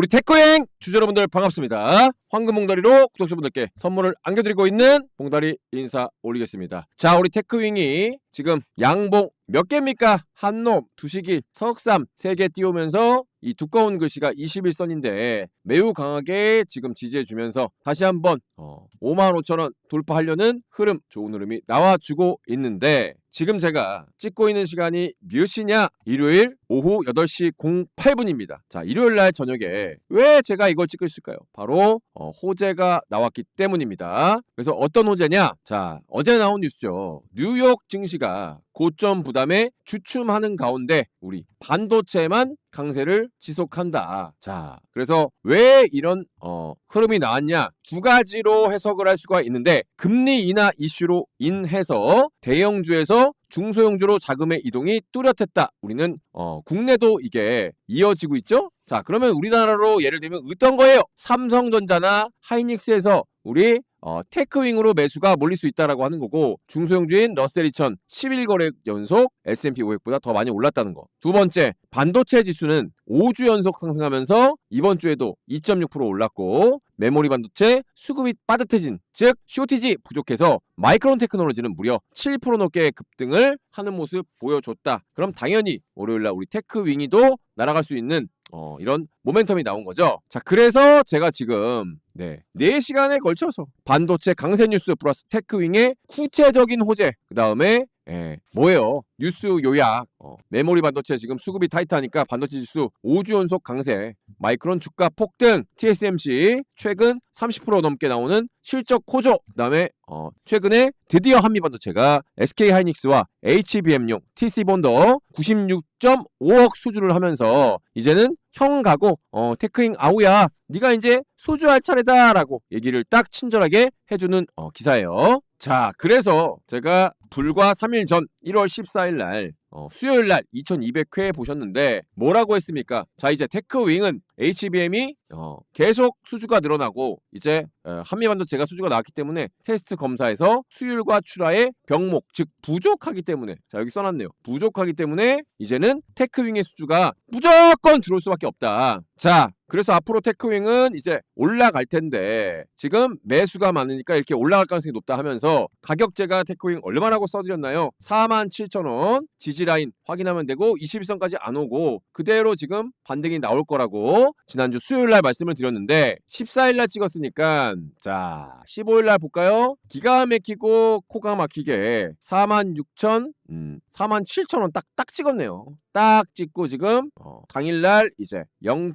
우리 테크행 주주 여러분들 반갑습니다. 황금 봉다리로 구독자분들께 선물을 안겨드리고 있는 봉다리 인사 올리겠습니다. 자, 우리 테크윙이 지금 양봉 몇 개입니까? 한놈, 두시기, 석삼 세 개 띄우면서 이 두꺼운 글씨가 21선인데 매우 강하게 지금 지지해주면서 다시 한번 어, 5만5천원 돌파하려는 흐름, 좋은 흐름이 나와주고 있는데 지금 제가 찍고 있는 시간이 몇 시냐? 일요일 오후 8시 08분입니다. 자, 일요일 날 저녁에 왜 제가 이걸 찍고 있을까요? 바로 어, 호재가 나왔기 때문입니다. 그래서 어떤 호재냐? 자, 어제 나온 뉴스죠. 뉴욕 증시가 고점 부담에 주춤하는 가운데 우리 반도체만 강세를 지속한다. 자, 그래서 왜 이런 어, 흐름이 나왔냐? 두 가지로 해석을 할 수가 있는데 금리 인하 이슈로 인해서 대형주에서 중소형주로 자금의 이동이 뚜렷했다. 우리는 어, 국내도 이게 이어지고 있죠. 자, 그러면 우리나라로 예를 들면 어떤 거예요? 삼성전자나 하이닉스에서 우리 어, 테크윙으로 매수가 몰릴 수 있다라고 하는 거고 중소형주인 러셀 2000 11거래 연속 S&P 500보다 더 많이 올랐다는 거. 두 번째, 반도체 지수는 5주 연속 상승하면서 이번 주에도 2.6% 올랐고 메모리 반도체 수급이 빠듯해진 즉 쇼티지 부족해서 마이크론 테크놀로지는 무려 7% 넘게 급등을 하는 모습 보여줬다. 그럼 당연히 월요일 날 우리 테크윙이도 날아갈 수 있는 어, 이런 모멘텀이 나온 거죠. 자, 그래서 제가 지금 네, 4시간에 걸쳐서 반도체 강세 뉴스 플러스 테크윙의 구체적인 호재, 그 다음에 예, 뭐예요? 뉴스 요약. 어, 메모리 반도체 지금 수급이 타이트하니까 반도체 지수 5주 연속 강세. 마이크론 주가 폭등. TSMC 최근 30% 넘게 나오는 실적 호조. 그다음에 어, 최근에 드디어 한미 반도체가 SK 하이닉스와 HBM용 TC 본더 96.5억 수주를 하면서 이제는 형 가고 어, 테크잉 아우야 네가 이제 수주할 차례다라고 얘기를 딱 친절하게 해주는 어, 기사예요. 자, 그래서 제가 불과 3일 전 1월 14일 날 어, 수요일 날 2200회 보셨는데 뭐라고 했습니까? 자, 이제 테크윙은 HBM이 어, 계속 수주가 늘어나고 이제 어, 한미반도체가 수주가 나왔기 때문에 테스트 검사에서 수율과 출하의 병목 즉 부족하기 때문에 자 여기 써놨네요 부족하기 때문에 이제는 테크윙의 수주가 무조건 들어올 수밖에 없다 자 그래서 앞으로 테크윙은 이제 올라갈 텐데 지금 매수가 많으니까 이렇게 올라갈 가능성이 높다 하면서 가격제가 테크윙 얼마라고 써드렸나요? 47,000원 지지라인 확인하면 되고 21선까지 안 오고 그대로 지금 반등이 나올 거라고 지난주 수요일 날 말씀을 드렸는데 14일 날 찍었으니까 자 15일 날 볼까요? 기가 막히고 코가 막히게 46,000 음, 47,000원 딱, 딱 찍었네요. 딱 찍고 지금, 어, 당일날 이제 0.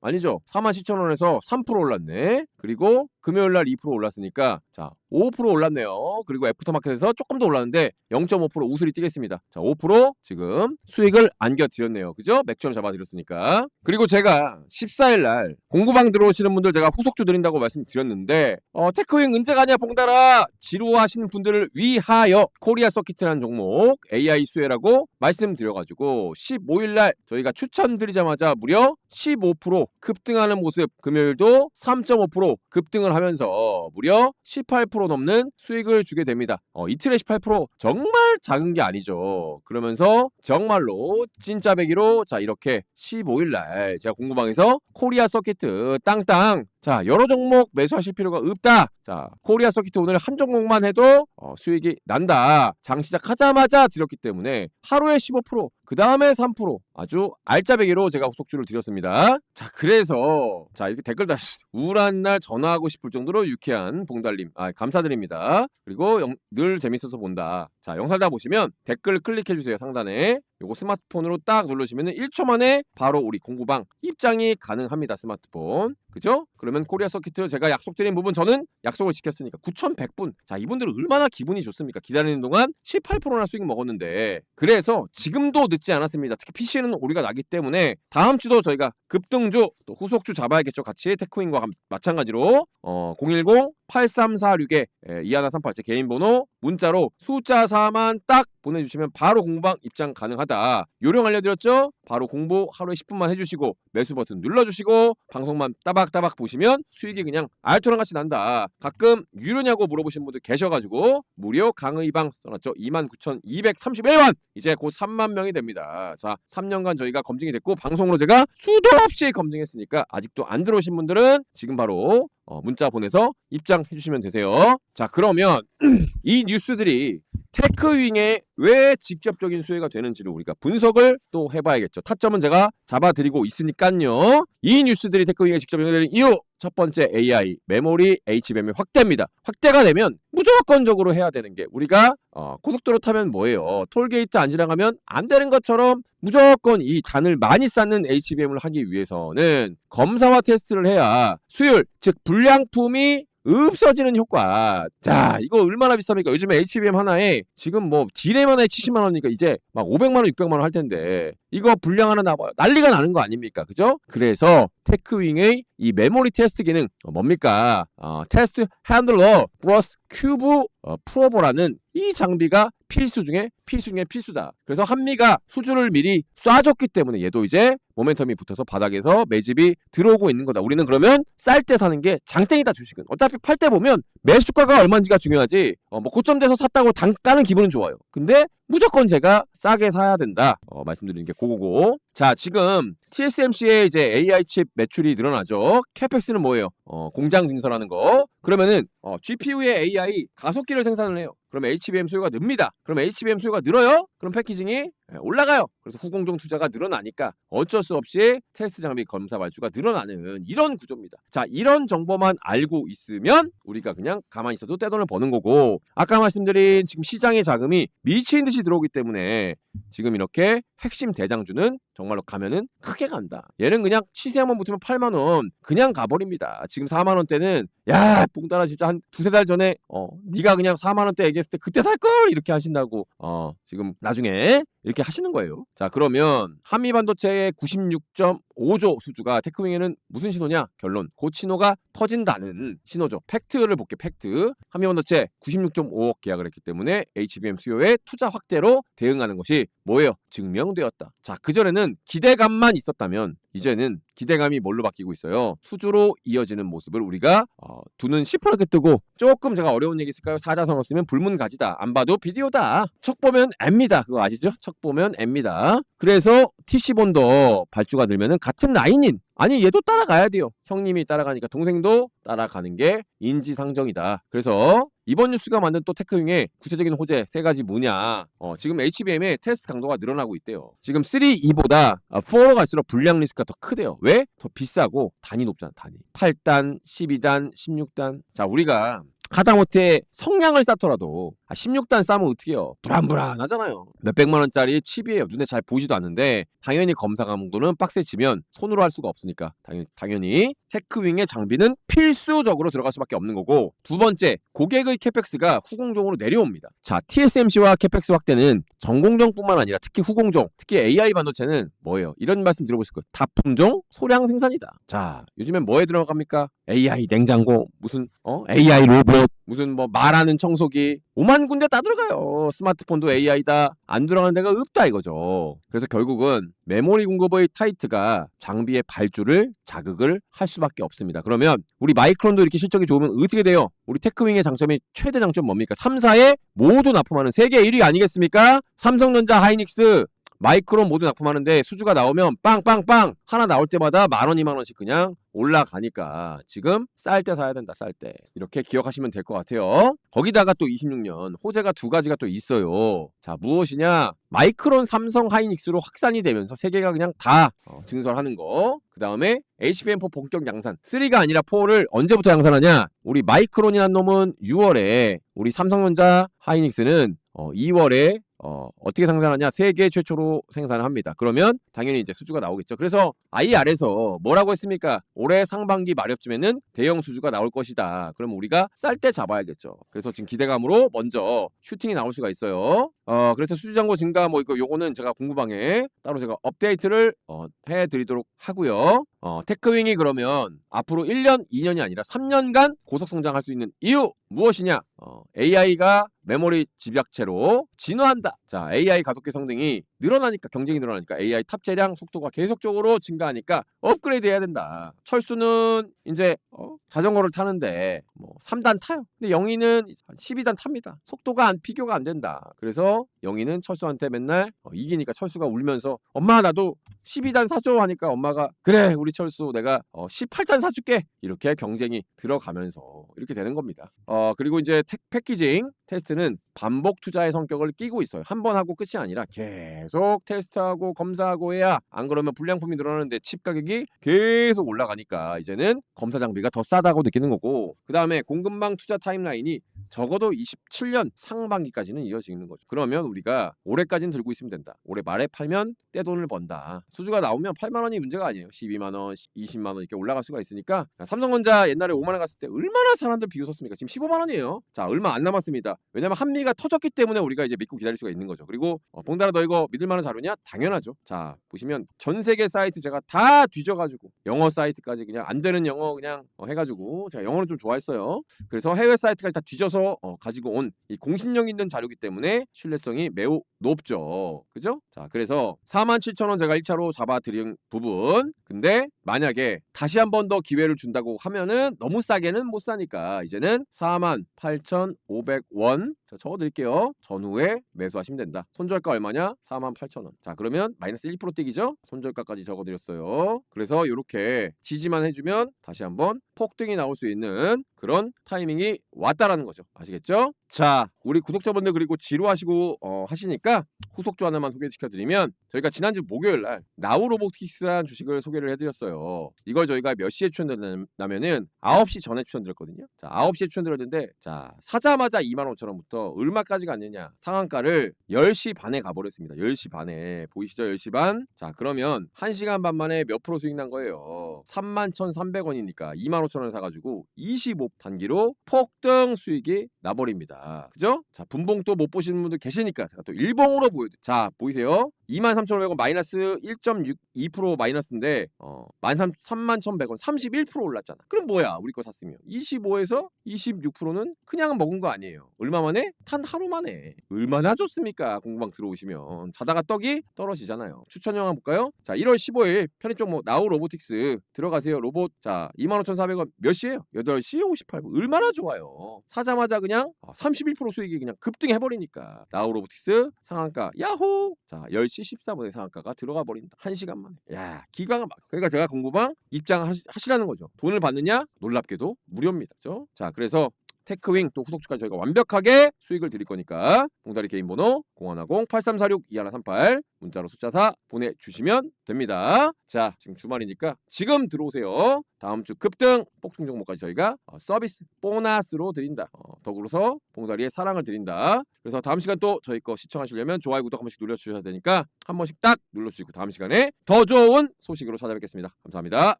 아니죠. 47,000원에서 3% 올랐네. 그리고 금요일날 2% 올랐으니까, 자, 5% 올랐네요. 그리고 애프터마켓에서 조금 더 올랐는데 0.5% 우슬이 뛰겠습니다. 자, 5% 지금 수익을 안겨드렸네요. 그죠? 맥주점 잡아드렸으니까. 그리고 제가 14일 날 공구방 들어오시는 분들 제가 후속주 드린다고 말씀드렸는데, 어, 테크윙 언제 가냐, 봉달아! 지루하시는 분들을 위하여 코리아 서키트라는 종목, AI 수혜라고 말씀드려가지고 15일 날 저희가 추천드리자마자 무려 15% 급등하는 모습 금요일도 3.5% 급등을 하면서 무려 18% 넘는 수익을 주게 됩니다. 어, 이틀에 18% 정말 작은 게 아니죠. 그러면서 정말로 진짜 배기로 자 이렇게 15일 날 제가 공부방에서 코리아 서키트 땅땅 자 여러 종목 매수하실 필요가 없다. 자 코리아 서키트 오늘 한 종목만 해도 어, 수익이 난다. 장 시작하자마자 드렸기 때문에 하루에 15%그 다음에 3% 아주 알짜배기로 제가 후속주를 드렸습니다. 자 그래서 자 이렇게 댓글 다시 우울한 날 전화하고 싶을 정도로 유쾌한 봉달님 아 감사드립니다. 그리고 영, 늘 재밌어서 본다. 자 영상 다 보시면 댓글 클릭해 주세요 상단에. 요거 스마트폰으로 딱 누르시면 1초 만에 바로 우리 공구방 입장이 가능합니다 스마트폰. 그죠? 그러면 코리아 서키트 제가 약속드린 부분 저는 약속을 지켰으니까 9,100분. 자 이분들은 얼마나 기분이 좋습니까? 기다리는 동안 18%나 수익 먹었는데. 그래서 지금도 늦지 않았습니다. 특히 PC는 오리가 나기 때문에 다음 주도 저희가 급등주 또 후속주 잡아야겠죠 같이. 테크윈과 마찬가지로. 어, 010 8346에 2138제 개인 번호 문자로 숫자 4만 딱 보내주시면 바로 공방 입장 가능하다. 요령 알려드렸죠? 바로 공부 하루에 10분만 해주시고 매수 버튼 눌러주시고 방송만 따박따박 보시면 수익이 그냥 알토랑 같이 난다. 가끔 유료냐고 물어보신 분들 계셔가지고 무료 강의방 써놨죠. 29,231원 이제 곧 3만 명이 됩니다. 자 3년간 저희가 검증이 됐고 방송으로 제가 수도 없이 검증했으니까 아직도 안 들어오신 분들은 지금 바로 어, 문자 보내서 입장해 주시면 되세요. 자 그러면 이 뉴스들이 테크윙에 왜 직접적인 수혜가 되는지를 우리가 분석을 또 해봐야겠죠. 타점은 제가 잡아드리고 있으니까요. 이 뉴스들이 테크윙에 직접 연결되는 이유 첫 번째 AI 메모리 HBM의 확대입니다. 확대가 되면 무조건적으로 해야 되는 게 우리가 어, 고속도로 타면 뭐예요? 톨게이트 안 지나가면 안 되는 것처럼 무조건 이 단을 많이 쌓는 HBM을 하기 위해서는 검사와 테스트를 해야 수율 즉 불량품이 없어지는 효과. 자, 이거 얼마나 비쌉니까? 요즘에 HBM 하나에 지금 뭐 디램 하나에 70만 원이니까 이제 막 500만 원, 600만 원 할 텐데 이거 불량 하나 나와요. 난리가 나는 거 아닙니까? 그죠? 그래서 테크윙의 이 메모리 테스트 기능 어, 뭡니까? 어, 테스트 핸들러 플러스 큐브 어, 프로보라는 이 장비가 필수 중에 필수 중에 필수다. 그래서 한미가 수주를 미리 쏴줬기 때문에 얘도 이제 모멘텀이 붙어서 바닥에서 매집이 들어오고 있는 거다. 우리는 그러면 쌀 때 사는 게 장땡이다 주식은. 어차피 팔 때 보면 매수가가 얼마인지가 중요하지. 어, 뭐 고점돼서 샀다고 당 까는 기분은 좋아요. 근데 무조건 제가 싸게 사야 된다. 어, 말씀드리는 게 고고고. 자, 지금 TSMC의 이제 AI 칩 매출이 늘어나죠. 캐펙스는 뭐예요? 어, 공장 증설하는 거. 그러면은 어, GPU의 AI 가속기를 생산을 해요. 그럼 HBM 수요가 늡니다. 그럼 HBM 수요가 늘어요? 그럼 패키징이 예, 올라가요. 그래서 후공정 투자가 늘어나니까 어쩔 수 없이 테스트 장비 검사 발주가 늘어나는 이런 구조입니다. 자, 이런 정보만 알고 있으면 우리가 그냥 가만히 있어도 떼돈을 버는 거고 아까 말씀드린 지금 시장의 자금이 미친 듯이 들어오기 때문에 지금 이렇게 핵심 대장주는 정말로 가면은 크게 간다. 얘는 그냥 시세 한번 붙으면 8만 원 그냥 가버립니다. 지금 4만 원대는 야 봉따라 진짜 한 두세 달 전에 어 네가 그냥 4만 원대 얘기했을 때 그때 살 걸 이렇게 하신다고 어 지금 나중에 이렇게 하시는 거예요. 자 그러면 한미 반도체의 96.5조 수주가 테크윙에는 무슨 신호냐? 결론 곧 신호가 터진다는 신호죠. 팩트를 볼게 팩트. 한미 반도체 96.5억 계약을 했기 때문에 HBM 수요의 투자 확대로 대응하는 것이 뭐예요? 증명되었다. 자 그전에는 기대감만 있었다면 이제는 기대감이 뭘로 바뀌고 있어요? 수주로 이어지는 모습을 우리가 어, 두는 시퍼렇게 뜨고 조금 제가 어려운 얘기 있을까요? 사자성어 쓰면 불문가지다. 안 봐도 비디오다. 척 보면 M입니다. 그거 아시죠? 척 보면 M입니다. 그래서 TC본도 발주가 늘면은 같은 라인인 아니 얘도 따라가야 돼요. 형님이 따라가니까 동생도 따라가는 게 인지상정이다. 그래서 이번 뉴스가 만든 또 테크윙의 구체적인 호재 세 가지 뭐냐? 어, 지금 HBM의 테스트 강도가 늘어나고 있대요. 지금 3, 2보다 4로 갈수록 불량 리스크가 더 크대요. 왜? 더 비싸고 단위 높잖아, 단위. 8단, 12단, 16단. 자, 우리가 하다못해 성냥을 쌓더라도 아, 16단 싸면 어떻게 해요? 불안불안하잖아요. 몇백만 원짜리 칩이에요. 눈에 잘 보이지도 않는데 당연히 검사 감독도는 빡세 치면 손으로 할 수가 없으니까 당연히, 당연히 테크윙의 장비는 필수적으로 들어갈 수밖에 없는 거고 두 번째 고객의 캐펙스가 후공종으로 내려옵니다. 자 TSMC와 캐펙스 확대는 전공정뿐만 아니라 특히 후공종 특히 AI 반도체는 뭐예요? 이런 말씀 들어보실 거예요. 다품종 소량 생산이다. 자 요즘엔 뭐에 들어갑니까? AI 냉장고 무슨 어 AI 로봇 무슨 뭐 말하는 청소기 5만 군데 다 들어가요. 스마트폰도 AI다. 안 들어가는 데가 없다 이거죠. 그래서 결국은 메모리 공급의 타이트가 장비의 발주를 자극을 할 수밖에 없습니다. 그러면 우리 마이크론도 이렇게 실적이 좋으면 어떻게 돼요? 우리 테크윙의 장점이 최대 장점 뭡니까? 3사에 모두 납품하는 세계 1위 아니겠습니까? 삼성전자, 하이닉스, 마이크론 모두 납품하는데 수주가 나오면 빵빵빵 하나 나올 때마다 만 원, 이만 원씩 그냥 올라가니까 지금 쌀 때 사야 된다, 쌀 때. 이렇게 기억하시면 될 것 같아요. 거기다가 또 26년 호재가 두 가지가 또 있어요. 자, 무엇이냐? 마이크론, 삼성, 하이닉스로 확산이 되면서 세계가 그냥 다 어, 증설하는 거. 그 다음에 HBM4 본격 양산. 3가 아니라 4를 언제부터 양산하냐? 우리 마이크론이란 놈은 6월에 우리 삼성전자, 하이닉스는 어, 2월에 어, 어떻게 생산하냐? 세계 최초로 생산을 합니다. 그러면 당연히 이제 수주가 나오겠죠. 그래서 IR에서 뭐라고 했습니까? 올해 상반기 말엽쯤에는 대형 수주가 나올 것이다. 그럼 우리가 쌀 때 잡아야겠죠. 그래서 지금 기대감으로 먼저 슈팅이 나올 수가 있어요. 어, 그래서 수주 잔고 증가 뭐 이거 요거는 제가 공부방에 따로 제가 업데이트를 어, 해 드리도록 하고요. 어, 테크윙이 그러면 앞으로 1년, 2년이 아니라 3년간 고속 성장할 수 있는 이유 무엇이냐? 어, AI가 메모리 집약체로 진화한다. 자, AI 가속기 성능이 늘어나니까 경쟁이 늘어나니까 AI 탑재량 속도가 계속적으로 증가하니까 업그레이드 해야 된다. 철수는 이제 어, 자전거를 타는데 뭐 3단 타요. 근데 영희는 한 12단 탑니다. 속도가 안 비교가 안 된다. 그래서 영희는 철수한테 맨날 어, 이기니까 철수가 울면서 엄마 나도 12단 사줘 하니까 엄마가 그래 우리 철수 내가 어, 18단 사줄게 이렇게 경쟁이 들어가면서 이렇게 되는 겁니다. 어 그리고 이제 텍, 패키징 테스트는 반복 투자의 성격을 띠고 있어요. 한번 하고 끝이 아니라 계속 테스트하고 검사하고 해야 안 그러면 불량품이 늘어나는데 칩 가격이 계속 올라가니까 이제는 검사 장비가 더 싸다고 느끼는 거고 그 다음에 공급망 투자 타임라인이 적어도 27년 상반기까지는 이어지는 거죠. 그러면 우리가 올해까지는 들고 있으면 된다. 올해 말에 팔면 떼돈을 번다. 수주가 나오면 8만 원이 문제가 아니에요. 12만 원, 20만 원 이렇게 올라갈 수가 있으니까 삼성전자 옛날에 5만 원 갔을 때 얼마나 사람들 비웃었습니까? 지금 15만 원이에요. 자 얼마 안 남았습니다. 왜냐면 한미가 터졌기 때문에 우리가 이제 믿고 기다릴 수가 있는 거죠. 그리고 어, 봉달아 너 이거 믿을 만한 자료냐? 당연하죠. 자 보시면 전 세계 사이트 제가 다 뒤져가지고 영어 사이트까지 그냥 안 되는 영어 그냥 어, 해가지고 제가 영어를 좀 좋아했어요. 그래서 해외 사이트까지 다 뒤져서 어, 가지고 온 이 공신력 있는 자료기 때문에 신뢰성이 매우 높죠. 그죠? 자, 그래서 47,000원 제가 1차로 잡아드린 부분. 근데 만약에 다시 한 번 더 기회를 준다고 하면은 너무 싸게는 못 사니까 이제는 48,500원 저 적어드릴게요. 전후에 매수하시면 된다. 손절가 얼마냐? 48,000원. 자, 그러면 마이너스 1% 떼기죠? 손절가까지 적어드렸어요. 그래서 이렇게 지지만 해주면 다시 한번 폭등이 나올 수 있는 그런 타이밍이 왔다라는 거죠. 아시겠죠? 자, 우리 구독자분들 그리고 지루하시고 어, 하시니까 후속주 하나만 소개시켜드리면 저희가 지난주 목요일 날 나우 로보틱스라는 주식을 소개를 해드렸어요. 이걸 저희가 몇 시에 추천드렸냐면은 9시 전에 추천드렸거든요. 자, 9시에 추천드렸는데 자, 사자마자 2만 5천 원부터 얼마까지 갔느냐? 상한가를 10시 반에 가버렸습니다. 10시 반에 보이시죠? 10시 반. 자, 그러면 1시간 반 만에 몇 프로 수익 난 거예요? 3만 1,300원이니까 2만 5천 원 사가지고 25 단기로 폭등 수익이 나버립니다. 그죠? 자, 분봉 또 못 보시는 분들 계시니까 제가 또 일 봉으로 보여드릴게요. 자, 보이세요? 23,500원 마이너스 1.62% 마이너스인데 어, 33,100원 31% 올랐잖아. 그럼 뭐야? 우리 거 샀으면 25에서 26%는 그냥 먹은 거 아니에요. 얼마 만에? 탄 하루 만에. 얼마나 좋습니까? 공부방 들어오시면 자다가 떡이 떨어지잖아요. 추천 영화 볼까요? 자, 1월 15일 편의점 뭐 나우 로보틱스 들어가세요. 로봇 자, 25,400원 몇 시에요? 8시 58분. 얼마나 좋아요. 사자마자 그냥 31% 수익이 그냥 급등해 버리니까. 나우 로보틱스 상한가 야호. 자, 10시 14분에 상한가가 들어가 버린다. 1시간 만에. 야, 기가가 막. 그러니까 제가 공부방 입장하시라는 거죠. 돈을 받느냐? 놀랍게도 무료입니다. 그죠? 자, 그래서 테크윙 또 후속주까지 저희가 완벽하게 수익을 드릴 거니까 봉다리 개인 번호 010-8346-2138 문자로 숫자 4 보내주시면 됩니다. 자 지금 주말이니까 지금 들어오세요. 다음 주 급등 폭등 종목까지 저희가 어, 서비스 보너스로 드린다. 어, 더불어서 봉다리의 사랑을 드린다. 그래서 다음 시간 또 저희 거 시청하시려면 좋아요 구독 한 번씩 눌러주셔야 되니까 한 번씩 딱 눌러주시고 다음 시간에 더 좋은 소식으로 찾아뵙겠습니다. 감사합니다.